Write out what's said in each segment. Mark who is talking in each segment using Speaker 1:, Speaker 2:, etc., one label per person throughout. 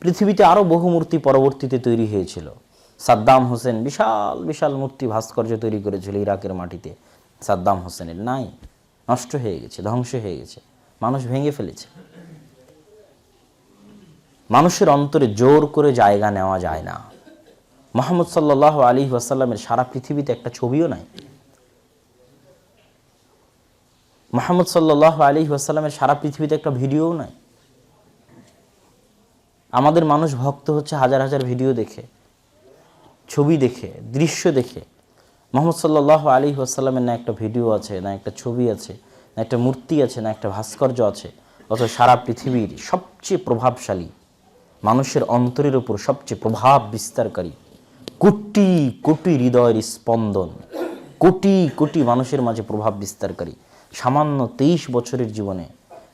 Speaker 1: পৃথিবীতে আরও বহু মূর্তি পরবর্তীতে তৈরি হয়েছিল। সাদ্দাম হোসেন বিশাল বিশাল মূর্তি ভাস্কর্য তৈরি করেছিল ইরাকের মাটিতে। সাদ্দাম হোসেনের নাই, নষ্ট হয়ে গেছে, ধ্বংস হয়ে গেছে। মানুষ ভেঙে ফেলেছে। মানুষের অন্তরে জোর করে জায়গা নেওয়া যায় না। মোহাম্মদ সাল্লাহ আলী ওয়াসাল্লামের সারা পৃথিবীতে একটা ছবিও নাই। মোহাম্মদ সাল্লাহ আলী ওয়াসাল্লামের সারা পৃথিবীতে একটা ভিডিওও নাই। আমাদের মানুষ ভক্ত হচ্ছে হাজার হাজার ভিডিও দেখে, ছবি দেখে, দৃশ্য দেখে। মোহাম্মদ সাল্লাহ আলী ওয়াসাল্লামের না একটা ভিডিও আছে, না একটা ছবি আছে, না একটা মূর্তি আছে, না একটা ভাস্কর্য আছে, অথচ সারা পৃথিবীর সবচেয়ে প্রভাবশালী, মানুষের অন্তরের উপর সবচেয়ে প্রভাব বিস্তারকারী, কোটি কোটি হৃদয়ের স্পন্দন, কোটি কোটি মানুষের মাঝে প্রভাব বিস্তারকারী, সামান্য তেইশ বছরের জীবনে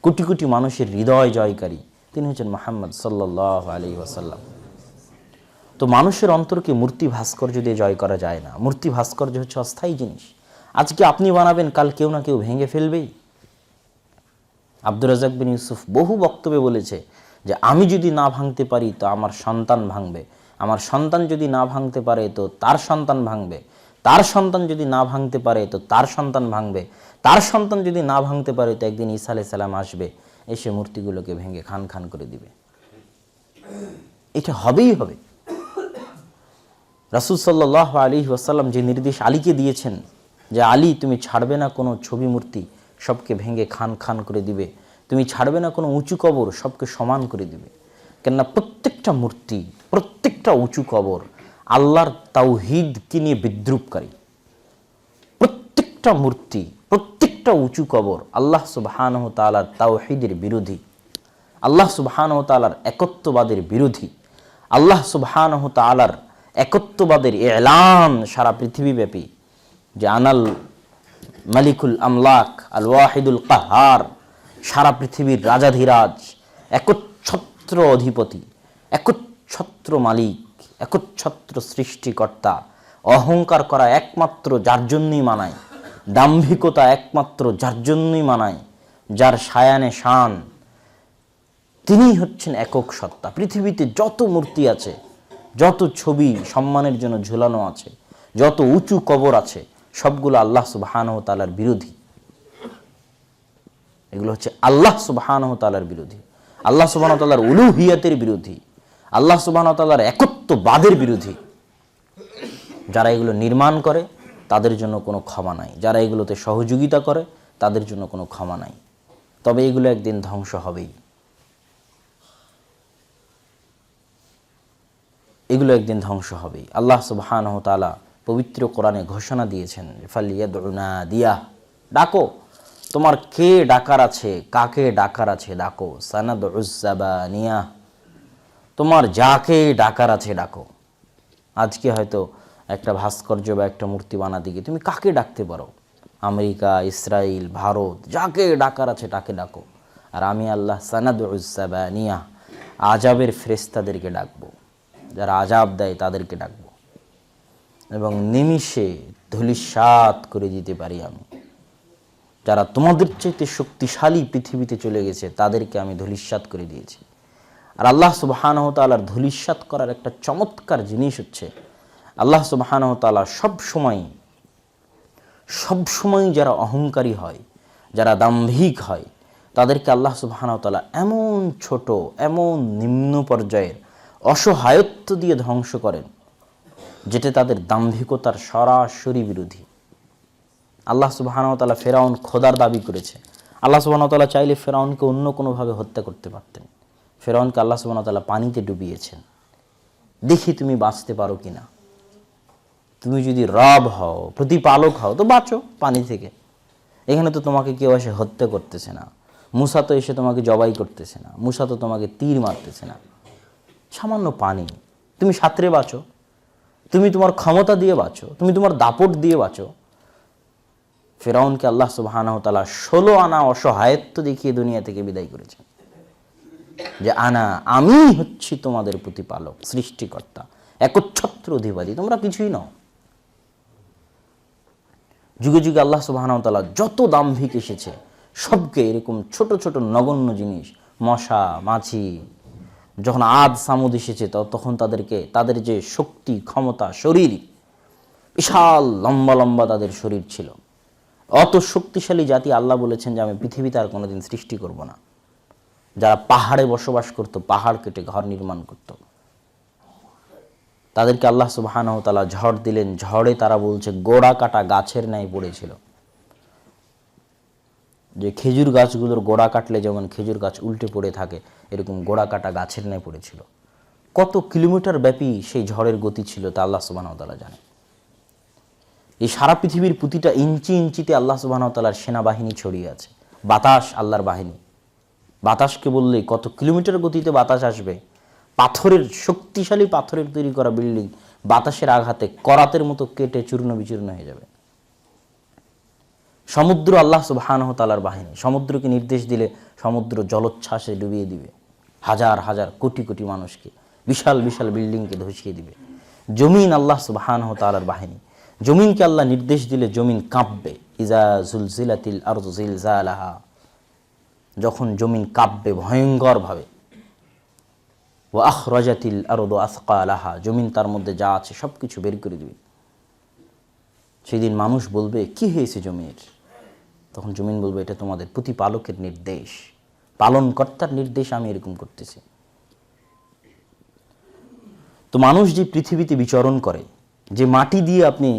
Speaker 1: কোটি কোটি মানুষের হৃদয় জয়কারী তিনি হচ্ছেন মোহাম্মদ সাল্লাহ আলী ওয়াসাল্লাম। তো মানুষের অন্তরকে মূর্তি ভাস্কর্য দিয়ে জয় করা যায় না। মূর্তি ভাস্কর্য হচ্ছে অস্থায়ী জিনিস। আজকে আপনি বানাবেন, কাল কেউ না কেউ ভেঙে ফেলবেই। আব্দুর রাজাক বিন ইউসুফ বহু বক্তব্যে বলেছে যে, আমি যদি না ভাঙতে পারি তো আমার সন্তান ভাঙবে। আমার সন্তান যদি না ভাঙতে পারে তো তার সন্তান ভাঙবে। তার সন্তান যদি না ভাঙতে পারে তো তার সন্তান ভাঙবে। তার সন্তান যদি না ভাঙতে পারে তো একদিন ঈসা আলাই সালাম আসবে। এসে মূর্তিগুলোকে ভেঙে খান খান করে দিবে। এটা হবেই হবে। রাসুল সাল্লাহ আলী ওয়াসাল্লাম যে নির্দেশ আলীকে দিয়েছেন যে, আলী, তুমি ছাড়বে না কোনো ছবি মূর্তি, সবকে ভেঙে খান খান করে দিবে। তুমি ছাড়বে না কোনো উঁচু কবর, সবকে সমান করে দিবে। কেননা প্রত্যেকটা মূর্তি, প্রত্যেকটা উঁচু কবর আল্লাহর তাওহিদকে নিয়ে বিদ্রুপকারী। প্রত্যেকটা মূর্তি প্রত্যেকটা উঁচু কবর আল্লাহ সুবাহানহ তালার তাওহিদের বিরোধী। আল্লাহ সুবাহানহ তালার একত্ববাদের বিরোধী। আল্লাহ সুবাহানহ তালার একত্ববাদের এলান সারা পৃথিবীব্যাপী যে আনাল মালিকুল আমলাক আল ওয়াহিদুল কাহার, সারা পৃথিবীর রাজাধিরাজ, একচ্ছত্র অধিপতি, একচ্ছত্র মালিক, একচ্ছত্র সৃষ্টিকর্তা, অহংকার করা একমাত্র যার জন্যই মানায়। দাম্ভিকতা একমাত্র যার জন্যই মানায়, যার সায়ানে শান। তিনিই হচ্ছেন একক সত্তা। পৃথিবীতে যত মূর্তি আছে, যত ছবি সম্মানের জন্য ঝুলানো আছে, যত উঁচু কবর আছে, সবগুলো আল্লাহ সুবাহানহ তালার বিরোধী। এগুলো হচ্ছে আল্লাহ সুবাহানহ তালার বিরোধী। আল্লাহ সুবাহ তাল্লার উলুহিয়াতের বিরোধী। আল্লাহ সুবাহ তাল্লার একত্ববাদের বিরোধী। যারা এগুলো নির্মাণ করে তাদের জন্য কোনো ক্ষমা নাই। যারা এগুলোতে সহযোগিতা করে, তাদের জন্য কোনো ক্ষমা নাই। তবে এগুলো একদিন ধ্বংস হবেই। এগুলো একদিন ধ্বংস হবেই। আল্লাহ সুবহানহ তালা পবিত্র কোরআনে ঘোষণা দিয়েছেন দিয়া। ডাকো। তোমার কে ডাকার আছে, কাকে ডাকার আছে ডাকো। সানাদ তোমার যাকে ডাকার আছে ডাকো। আজকে হয়তো একটা ভাস্কর্য বা একটা মূর্তি বানাতে গিয়ে, তুমি কাকে ডাকতে পারো? আমেরিকা ইসরায়েল ভারত, যাকে ডাকার আছে তাকে ডাকো। আর আমি আল্লাহ সানাদ নিয়া আজাবের ফ্রেস্তাদেরকে ডাকবো। যারা আজাব দেয় তাদেরকে ডাকবো। এবং নিমিষে ধুলিসাত করে দিতে পারি আমি। যারা তোমাদের চাইতে শক্তিশালী পৃথিবীতে চলে গেছে, তাদেরকে আমি ধুলিসাত করে দিয়েছি। আর আল্লাহ সুবাহানহ তালার ধুলিসাত করার একটা চমৎকার জিনিস হচ্ছে আল্লাহ সুবাহানহ তালা সব সময় সব সময় যারা অহংকারী হয়, যারা দাম্ভিক হয়, তাদেরকে আল্লাহ সুবাহানহ তালা এমন ছোট, এমন নিম্ন পর্যায়ের অসহায়ত্ব দিয়ে ধ্বংস করেন, যেটা তাদের দাম্ভিকতার সরাসরি বিরোধী। আল্লাহ সুবাহানতালা ফেরাউন খোদার দাবি করেছে। আল্লাহ সুবাহতাল্লাহ চাইলে ফেরাউনকে অন্য কোনোভাবে হত্যা করতে পারতেন। ফেরাউনকে আল্লাহ সুবাহতাল্লাহ পানিতে ডুবিয়েছেন। দেখি তুমি বাঁচতে পারো কি না তুমি যদি রব হও, প্রতিপালক হও, তো বাঁচো পানি থেকে। এখানে তো তোমাকে কেউ এসে হত্যা করতেছে না। মুসা তো এসে তোমাকে জবাই করতেছে না। মুসা তো তোমাকে তীর মারতেছে না। সামান্য পানি। তুমি সাঁতরে বাঁচো। তুমি তোমার ক্ষমতা দিয়ে বাঁচো। তুমি তোমার দাপট দিয়ে বাঁচো। ফেরাউনকে আল্লাহ সুবাহানাহ তালা ষোলো আনা অসহায়ত্ব দেখিয়ে দুনিয়া থেকে বিদায় করেছেন। যে আনা, আমি হচ্ছি তোমাদের প্রতিপালক, সৃষ্টিকর্তা, একচ্ছত্র অধিবাদী। তোমরা কিছুই নও। যুগে যুগে আল্লাহ সুবাহানাহ তালা যত দাম্ভিক এসেছে, সবকে এরকম ছোট ছোট নগণ্য জিনিস, মশা, মাছি, যখন আদ, সামুদ এসেছে তখন তাদেরকে, তাদের যে শক্তি, ক্ষমতা, শরীর, বিশাল লম্বা লম্বা তাদের শরীর ছিল। অত শক্তিশালী জাতি আল্লাহ বলেছেন যে, আমি পৃথিবীতে আর কোনোদিন সৃষ্টি করব না। যারা পাহাড়ে বসবাস করত, পাহাড় কেটে ঘর নির্মাণ করত। তাদেরকে আল্লাহ সুবাহানহ তালা ঝড় দিলেন। ঝড়ে তারা বলছে, গোড়া কাটা গাছের ন্যায় পড়েছিল। যে খেজুর গাছগুলোর গোড়া কাটলে যেমন খেজুর গাছ উল্টে পড়ে থাকে, এরকম গোড়া কাটা গাছের ন্যায় পড়েছিল। কত কিলোমিটার ব্যাপী সেই ঝড়ের গতি ছিল তা আল্লাহ সুবাহ তালা জানে এই সারা পৃথিবীর প্রতিটা ইঞ্চি ইঞ্চিতে আল্লাহ সুবাহ তালার সেনাবাহিনী ছড়িয়ে আছে। বাতাস আল্লাহর বাহিনী। বাতাসকে বললে কত কিলোমিটার গতিতে বাতাস আসবে? পাথরের, শক্তিশালী পাথরের তৈরি করা বিল্ডিং বাতাসের আঘাতে করাতের মতো কেটে চূর্ণ বিচূর্ণ হয়ে যাবে। সমুদ্র আল্লাহ সুবাহানহ তালার বাহিনী সমুদ্রকে নির্দেশ দিলে সমুদ্র জলোচ্ছ্বাসে ডুবিয়ে দিবে। হাজার হাজার, কোটি কোটি মানুষকে বিশাল বিশাল বিল্ডিংকে ধসিয়ে দিবে। জমিন আল্লাহ সুবাহানহ তালার বাহিনী। জমিনকে আল্লাহ নির্দেশ দিলে জমিন কাঁপবে। ইজা জুলজিলাতিল আর যখন জমিন কাঁপবে ভয়ঙ্করভাবে ও আখ রজাতিল আরদ আসকা আলাহা জমিন তার মধ্যে যা আছে সব কিছু বের করে দিবে। সেদিন মানুষ বলবে, কি হয়েছে জমির? তখন জমিন বলবে, এটা তোমাদের প্রতিপালকের নির্দেশ। পালনকর্তার নির্দেশ আমি এরকম করতেছি। তো মানুষ যে পৃথিবীতে বিচরণ করে, যে মাটি দিয়ে আপনি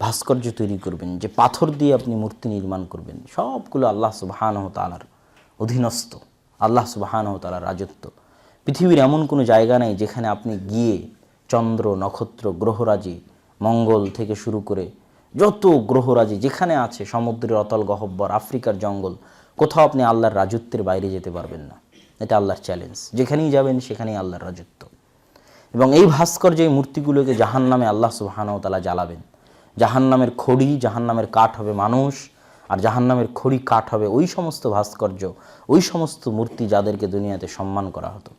Speaker 1: ভাস্কর্য তৈরি করবেন, যে পাথর দিয়ে আপনি মূর্তি নির্মাণ করবেন, সবগুলো আল্লাহ সুবাহানহ তালার অধীনস্থ, আল্লাহ সুবাহানহ তালার রাজত্ব। পৃথিবীর এমন কোনো জায়গা নেই যেখানে আপনি গিয়ে চন্দ্র, নক্ষত্র, গ্রহরাজি, মঙ্গল থেকে শুরু করে যত গ্রহরাজি যেখানে আছে, সমুদ্রের অতল গহব্বর, আফ্রিকার জঙ্গল, কোথাও আপনি আল্লাহর রাজত্বের বাইরে যেতে পারবেন না। এটা আল্লাহর চ্যালেঞ্জ যেখানেই যাবেন, সেখানেই আল্লাহর রাজত্ব। এবং এই ভাস্কর্য এই মূর্তিগুলোকে জাহান নামে আল্লাহ সুবাহানাও তালা জ্বালাবেন জাহান নামের খড়ি জাহান নামের কাঠ হবে মানুষ, আর জাহান নামের খড়ি, কাঠ হবে ওই সমস্ত ভাস্কর্য, ওই সমস্ত মূর্তি যাদেরকে দুনিয়াতে সম্মান করা হতো।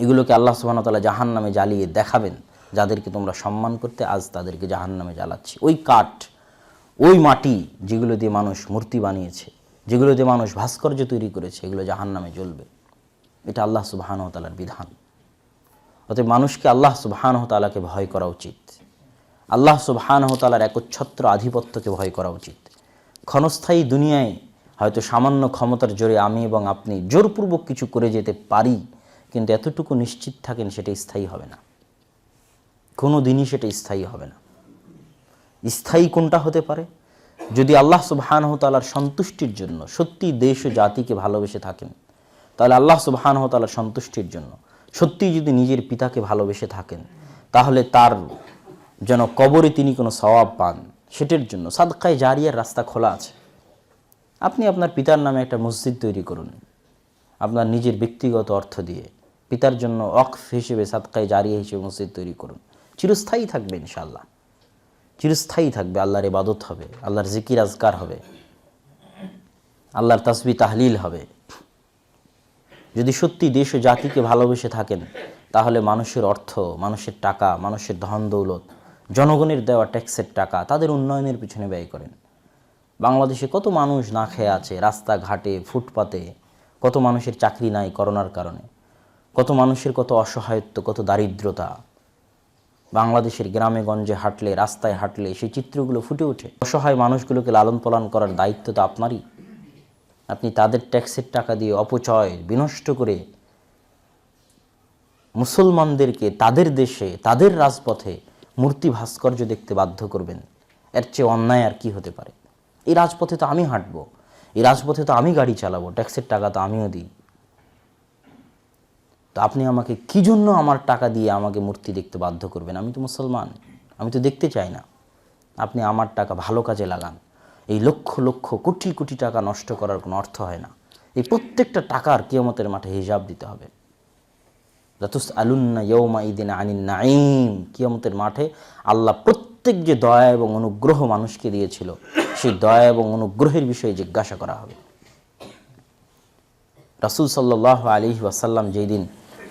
Speaker 1: এগুলোকে আল্লাহ সুবাহ তালা জাহান নামে জ্বালিয়ে দেখাবেন, যাদেরকে তোমরা সম্মান করতে আজ তাদেরকে জাহান নামে জ্বালাচ্ছি। ওই কাঠ, ওই মাটি যেগুলো দিয়ে মানুষ মূর্তি বানিয়েছে, যেগুলো দিয়ে মানুষ ভাস্কর্য তৈরি করেছে, এগুলো জাহান নামে জ্বলবে। এটা আল্লাহ সুবাহান তালার বিধান। অতএব মানুষকে আল্লাহ সুবাহান তালাকে ভয় করা উচিত। আল্লাহ সুবাহান তালার একচ্ছত্র আধিপত্যকে ভয় করা উচিত। ক্ষণস্থায়ী দুনিয়ায় হয়তো সামান্য ক্ষমতার জোরে আমি এবং আপনি জোরপূর্বক কিছু করে যেতে পারি কিন্তু এতটুকু নিশ্চিত থাকেন সেটা স্থায়ী হবে না। কোনো দিনই সেটা স্থায়ী হবে না। স্থায়ী কোনটা হতে পারে? যদি আল্লাহ সুবাহানহ তালার সন্তুষ্টির জন্য সত্যি দেশ ও জাতিকে ভালোবেসে থাকেন, তাহলে আল্লাহ সুবাহানহ তালার সন্তুষ্টির জন্য সত্যি যদি নিজের পিতাকে ভালোবেসে থাকেন, তাহলে তার যেন কবরে তিনি কোনো সওয়াব পান, সেটার জন্য সাদকায় জারিয়ার রাস্তা খোলা আছে। আপনি আপনার পিতার নামে একটা মসজিদ তৈরি করুন, আপনার নিজের ব্যক্তিগত অর্থ দিয়ে। পিতার জন্য অক্ফ হিসেবে, সাদকায় জারিয়া হিসেবে মসজিদ তৈরি করুন। চিরস্থায়ী থাকবে ইনশাল্লাহ চিরস্থায়ী থাকবে, আল্লাহর ইবাদত হবে, আল্লাহর জিকির আজকার হবে, আল্লাহর তাসবি তাহলিল হবে। যদি সত্যি দেশ ও জাতিকে ভালোবেসে থাকেন, তাহলে মানুষের অর্থ, মানুষের টাকা, মানুষের ধন দৌলত, জনগণের দেওয়া ট্যাক্সের টাকা, তাদের উন্নয়নের পিছনে ব্যয় করেন। বাংলাদেশে কত মানুষ না খেয়ে আছে, রাস্তাঘাটে, ফুটপাতে, কত মানুষের চাকরি নাই করোনার কারণে। কত মানুষের কত অসহায়ত্ব, কত দারিদ্রতা। বাংলাদেশের গ্রামে গঞ্জে হাঁটলে, রাস্তায় হাঁটলে সেই চিত্রগুলো ফুটে ওঠে। অসহায় মানুষগুলোকে লালন পালন করার দায়িত্ব তো আপনারই। আপনি তাদের ট্যাক্সের টাকা দিয়ে অপচয়, বিনষ্ট করে মুসলমানদেরকে তাদের দেশে, তাদের রাজপথে মূর্তি ভাস্কর্য দেখতে বাধ্য করবেন। এর চেয়ে অন্যায় আর কি হতে পারে? এই রাজপথে তো আমি হাঁটবো। এই রাজপথে তো আমি গাড়ি চালাবো। ট্যাক্সের টাকা তো আমিও দিই। তো আপনি আমাকে কি জন্য আমার টাকা দিয়ে আমাকে মূর্তি দেখতে বাধ্য করবেন? আমি তো মুসলমান। আমি তো দেখতে চাই না। আপনি আমার টাকা ভালো কাজে লাগান। এই লক্ষ লক্ষ, কোটি কোটি টাকা নষ্ট করার কোনো অর্থ হয় না। এই প্রত্যেকটা টাকার কিয়মতের মাঠে হিসাব দিতে হবে। লাতুস আলুন্না ইয়ৌমা ইদিন আনিন নাইম কিয়মতের মাঠে আল্লাহ প্রত্যেক যে দয়া এবং অনুগ্রহ মানুষকে দিয়েছিল, সেই দয়া এবং অনুগ্রহের বিষয়ে জিজ্ঞাসা করা হবে। রাসুল সাল্লাহ আলী ওয়াসাল্লাম যেই দিন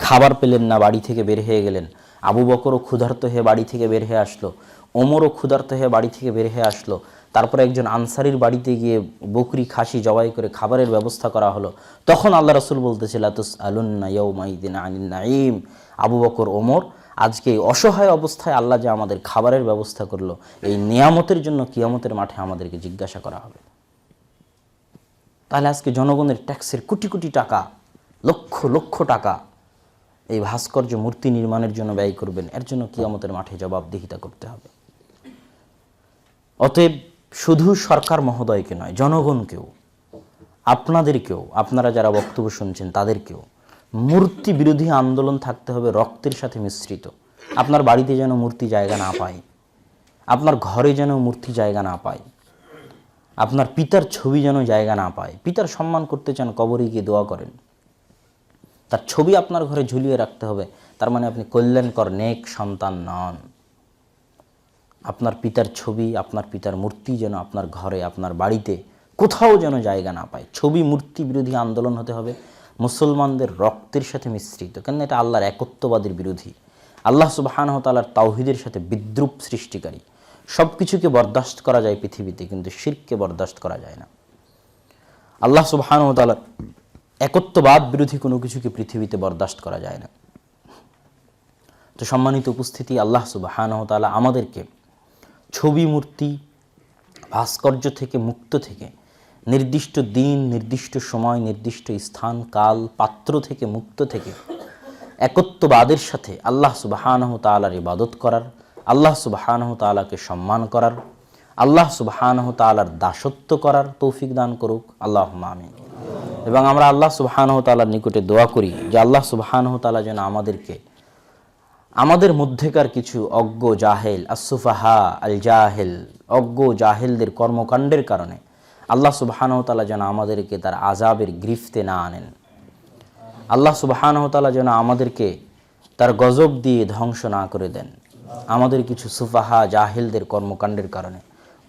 Speaker 1: খাবার পেলেন না, বাড়ি থেকে বের হয়ে গেলেন। আবু বকরও ক্ষুধার্ত হয়ে বাড়ি থেকে বের হয়ে আসলো। ওমরও ক্ষুধার্ত হয়ে বাড়ি থেকে বের হয়ে আসলো। তারপরে একজন আনসারির বাড়িতে গিয়ে বকরি, খাসি জবাই করে খাবারের ব্যবস্থা করা হলো। তখন আল্লাহ রসুল বলতেছিল তুস আলুন্না ইয়ৌমাইদিন আনিন নাইম আবু বকর, ওমর, আজকে এই অসহায় অবস্থায় আল্লাহ যে আমাদের খাবারের ব্যবস্থা করল, এই নিয়ামতের জন্য কিয়ামতের মাঠে আমাদেরকে জিজ্ঞাসা করা হবে। তাহলে আজকে জনগণের ট্যাক্সের কোটি কোটি টাকা, লক্ষ লক্ষ টাকা এই ভাস্কর্য মূর্তি নির্মাণের জন্য ব্যয় করবেন। এর জন্য কিয়ামতের মাঠে জবাবদিহিতা করতে হবে। অতএব শুধু সরকার মহোদয়কে নয়, জনগণকেও, আপনাদেরকেও, আপনারা যারা বক্তব্য শুনছেন তাদেরকেও মূর্তি বিরোধী আন্দোলন থাকতে হবে, রক্তের সাথে মিশ্রিত। আপনার বাড়িতে যেন মূর্তি জায়গা না পায়, আপনার ঘরে যেন মূর্তি জায়গা না পায়, আপনার পিতার ছবি যেন জায়গা না পায়, পিতার সম্মান করতে চান কবরে গিয়ে দোয়া করেন। তার ছবি আপনার ঘরে ঝুলিয়ে রাখতে হবে। তার মানে আপনি কল্যাণকর নেক সন্তান নন। আপনার পিতার ছবি, আপনার পিতার মূর্তি যেন আপনার ঘরে, আপনার বাড়িতে কোথাও যেন জায়গা না পায়। ছবি মূর্তি বিরোধী আন্দোলন হতে হবে। মুসলমানদের রক্তের সাথে মিশ্রিত। কেন এটা আল্লাহর একত্ববাদের বিরোধী। আল্লাহ সুবাহানহ তালার তাওহিদের সাথে বিদ্রুপ সৃষ্টিকারী। সব কিছুকে বরদাস্ত করা যায় পৃথিবীতে, কিন্তু শিরকে বরদাস্ত করা যায় না। আল্লাহ সুবাহানহ তালার একত্ববাদ বিরোধী কোনো কিছুকে পৃথিবীতে বরদাস্ত করা যায় না। তো সম্মানিত উপস্থিতি, আল্লাহ সুবাহানহ তালা আমাদেরকে ছবি মূর্তি, ভাস্কর্য থেকে মুক্ত থেকে নির্দিষ্ট দিন, নির্দিষ্ট সময়, নির্দিষ্ট স্থান, কাল, পাত্র থেকে মুক্ত থেকে একত্ববাদের সাথে আল্লাহ সুবাহানহ তালার ইবাদত করার, আল্লাহ সুবাহানহ তালাকে সম্মান করার আল্লাহ সুবাহানহ তালার দাসত্ব করার তৌফিক দান করুক। আল্লাহ আমিন। এবং আমরা আল্লাহ সুবাহানহ তালার নিকটে দোয়া করি যে আল্লাহ সুবাহানহ তালা যেন আমাদেরকে, আমাদের মধ্যেকার কিছু অজ্ঞ জাহেল আসুফাহা আল জাহেল অজ্ঞ জাহেলদের কর্মকাণ্ডের কারণে আল্লাহ সুবাহানহতালা যেন আমাদেরকে তার আজাবের গ্রিফতে না আনেন। আল্লাহ সুবাহানহতালা যেন আমাদেরকে তার গজব দিয়ে ধ্বংস না করে দেন। আমাদের কিছু সুফাহা, জাহেলদের কর্মকাণ্ডের কারণে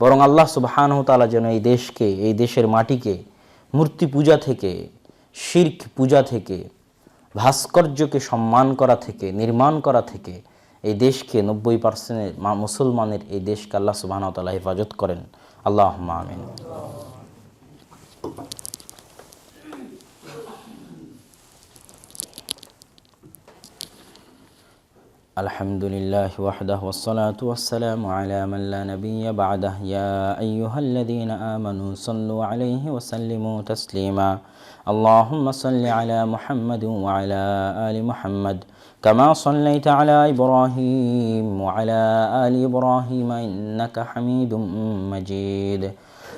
Speaker 1: বরং আল্লাহ সুবাহানহতালা যেন এই দেশকে, এই দেশের মাটিকে, মূর্তি পূজা থেকে, শির্ক পূজা থেকে, ভাস্কর্যকে সম্মান করা থেকে, নির্মাণ করা থেকে এই দেশকে নব্বই পার্সেন্টের মুসলমানের এই দেশকে আল্লাহ সুবাহানহতালা হেফাজত করেন। আল্লাহ আমিন। الحمد لله وحده والصلاة والسلام على من لا نبي بعده. يا أيها الذين آمنوا صلوا عليه وسلموا تسليما. اللهم صل على محمد وعلى آل محمد كما صليت على إبراهيم وعلى آل إبراهيم إنك حميد مجيد.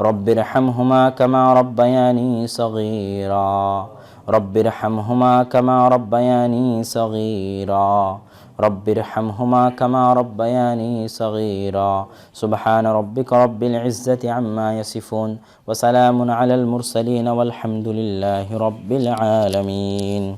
Speaker 1: رب ارحمهما كما ربياني صغيرا. رب ارحمهما كما ربياني صغيرا. رب ارحمهما كما ربياني صغيرا. سبحان ربك رب العزة عما يصفون وسلام على المرسلين والحمد لله رب العالمين.